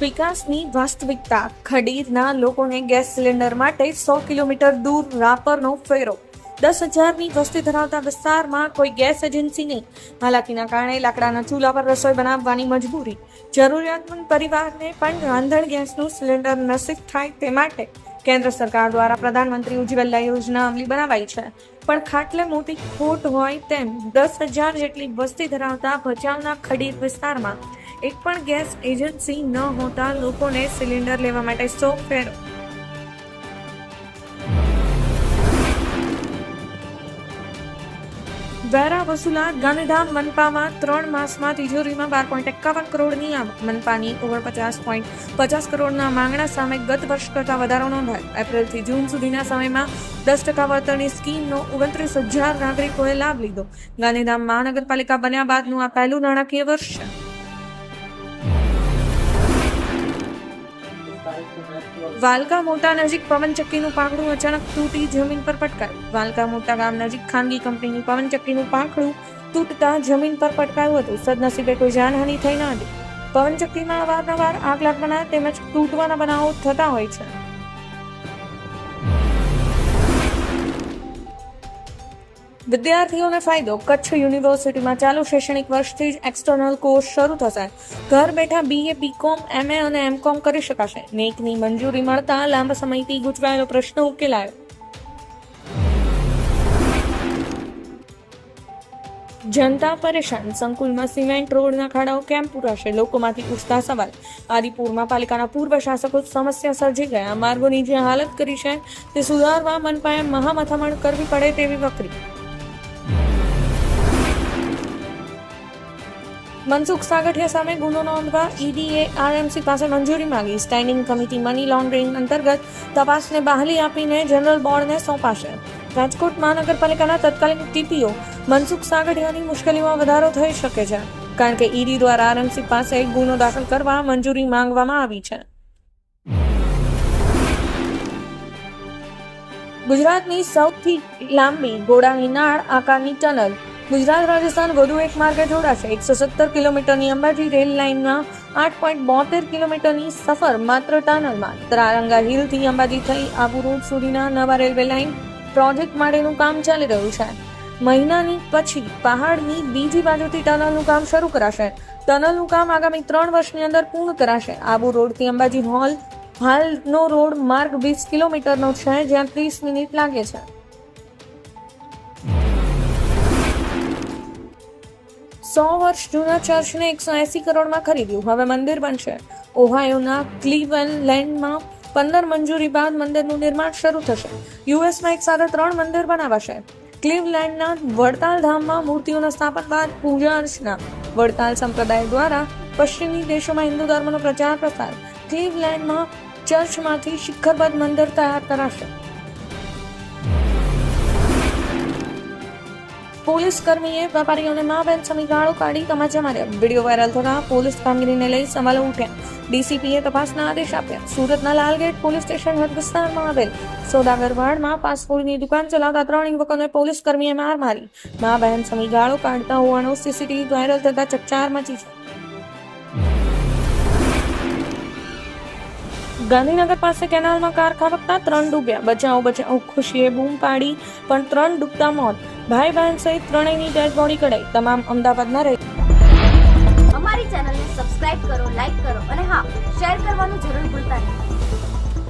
વિકાસની વાસ્તવિકતા, ખડીરના લોકોને ગેસ સિલિન્ડર માટે સો કિલોમીટર દૂર રાપરનો ફેરો. દસ હજારની વસ્તી ધરાવતા વિસ્તારમાં કોઈ ગેસ એજન્સી નહીં. હાલાકીના કારણે લાકડાના ચૂલા પર રસોઈ બનાવવાની મજબૂરી. જરૂરિયાતમંદ પરિવારને પણ રાંધણ ગેસનું સિલિન્ડર નસીબ થાય તે માટે કેન્દ્ર સરકાર દ્વારા પ્રધાનમંત્રી ઉજ્જવલા યોજના અમલી બનાવાઈ છે. પણ ખાટલે મોટી ખોટ હોય તેમ દસ હજાર જેટલી વસ્તી ધરાવતા ભચાઉના ખડીર વિસ્તારમાં એક પણ ગેસ એજન્સી ન હોતા લોકોને સિલિન્ડર લેવા માટે સો ફેરો. વેરા વસુલાત ગાંધીધામ મનપામાં ત્રણ માસમાં તિજોરીમાં બાર પોઈન્ટ એકાવન કરોડની આવક. મનપાની ઓગણપચાસ પોઈન્ટ પચાસ કરોડના માંગણા સામે ગત વર્ષ કરતાં વધારો નોંધાયો. એપ્રિલથી જૂન સુધીના સમયમાં દસ ટકા વળતરની સ્કીમનો ઓગણત્રીસ હજાર નાગરિકોએ લાભ લીધો. ગાંધીધામ મહાનગરપાલિકા બન્યા બાદનું આ પહેલું નાણાકીય વર્ષ છે. વાલકા મોટા નજીક પવનચક્કીનું પાંખડું અચાનક તૂટી જમીન પર પટકાયું. વાલકા મોટા ગામ નજીક ખાનગી કંપનીનું પવનચક્કીનું પાંખડું તૂટતા જમીન પર પટકાયું હતું. સદનસીબે કોઈ જાનહાનિ થઈ ન હતી. પવનચક્કીમાં અવારનવાર આગ લાગવાના તેમજ તૂટવાના બનાવો થતા હોય છે. વિદ્યાર્થીઓને ફાયદો કચ્છ યુનિવર્સિટીમાં ચાલુ શૈક્ષણિક વર્ષથી જ એક્સટર્નલ કોર્સ શરૂ થશે. ઘર બેઠા બીએ બીકોમ એમએ અને એમકોમ કરી શકાશે. નેકની મંજૂરી મળતા લાંબા સમયથી ગૂંચવાયેલો પ્રશ્ન ઉકેલાયો. જનતા પરેશાન. સંકુલમાં સિમેન્ટ રોડના ખાડાઓ કેમ પૂરાશે? લોકોમાંથી પૂછતા સવાલ. આદિપુરમાં પાલિકાના પૂર્વ શાસકો સમસ્યા સર્જી ગયા. માર્ગોની જે હાલત કરી છે, તે સુધારવા મનપાએ મહામથામણ કરવી પડે તેવી વકરી. મનસુખ સાગઠિયા સામે ગુનો નોંધવા ઈડીએ આરએમસી પાસે મંજૂરી માંગી. સ્ટેન્ડિંગ કમિટી મની લોન્ડરિંગ અંતર્ગત તપાસને બહાલી આપીને જનરલ બોર્ડને સોંપાશે. રાજકોટ મહાનગરપાલિકાના તત્કાલીન ટીપીઓ મનસુખ સાગઠિયાની મુશ્કેલીમાં વધારો થઈ શકે છે, કારણ કે ઈડી દ્વારા આરએમસી પાસે ગુનો દાખલ કરવા મંજૂરી માંગવામાં આવી છે. ગુજરાતની સૌથી લાંબી ઘોડાની નાળ આકારની ટનલ ગુજરાત, રાજસ્થાન વધુ એક માર્ગે જોડાશે. એકસો સત્તર કિલોમીટરની અંબાજી રેલ લાઇનમાં આઠ પોઈન્ટ બોતેર કિલોમીટરની સફર માત્ર ટનલમાં. ત્રારંગા હિલથી અંબાજી થઈ આબુ રોડ સુધીના નવા રેલવે લાઇન પ્રોજેક્ટ માટેનું કામ ચાલી રહ્યું છે. મહિનાની પછી પહાડની બીજી બાજુથી ટનલનું કામ શરૂ કરાશે. ટનલનું કામ આગામી ત્રણ વર્ષની અંદર પૂર્ણ કરાશે. આબુ રોડથી અંબાજી હોલ, હાલનો રોડ માર્ગ વીસ કિલોમીટરનો છે, જ્યાં ત્રીસ મિનિટ લાગે છે. સો વર્ષ જૂના ચર્ચને એકસો એસી કરોડમાં ખરીદ્યું. હવે મંદિર બનશે. ઓહાયોના ક્લીવન લેન્ડમાં પંદર મંજૂરી બાદ મંદિરનું નિર્માણ શરૂ થશે. યુએસમાં એક સાથે ત્રણ મંદિર બનાવાશે. ક્લીવલેન્ડના વડતાલ ધામમાં મૂર્તિઓના સ્થાપન બાદ પૂજા અર્ચના. વડતાલ સંપ્રદાય દ્વારા પશ્ચિમી દેશોમાં હિન્દુ ધર્મનો પ્રચાર પ્રસાર ક્લીવલેન્ડમાં ચર્ચમાંથી શિખરબદ્ધ મંદિર તૈયાર કરાશે. પોલીસ કર્મીએ વેપારીઓને મા બેન સમી ગાળો કાઢી તમાચા માર્યા. વીડિયો વાયરલ થતા પોલીસ કામગીરીને લઈ સવાલો ઉઠ્યા. ડીસીપીએ તપાસના આદેશ આપ્યા. સુરતના લાલગેટ પોલીસ સ્ટેશન હદ વિસ્તારમાં આવેલ સોદાગરવાડમાં પાસપોર્ટની દુકાન ચલાવતા ત્રણ યુવકોને પોલીસ કર્મીએ માર મારી. મા બહેન સમી ગાળો કાઢતા હોવાનો સીસીટીવી વાયરલ થતા ચકચાર મચી છે. ગાંધીનગર પાસે કેનાલમાં કાર ખાબકતા ત્રણ ડૂબ્યા. બચાવ બચાવ, ખુશીએ બૂમ પાડી, પણ ત્રણ ડૂબતા મોત. ભાઈ બહેન સહિત ત્રણેયની ડેડ બોડી કઢાઈ. તમામ અમદાવાદના રહે અમારી ચેનલને સબસ્ક્રાઇબ કરો લાઈક કરો અને હા, શેર કરવાનું જરૂર ભૂલતા નહીં.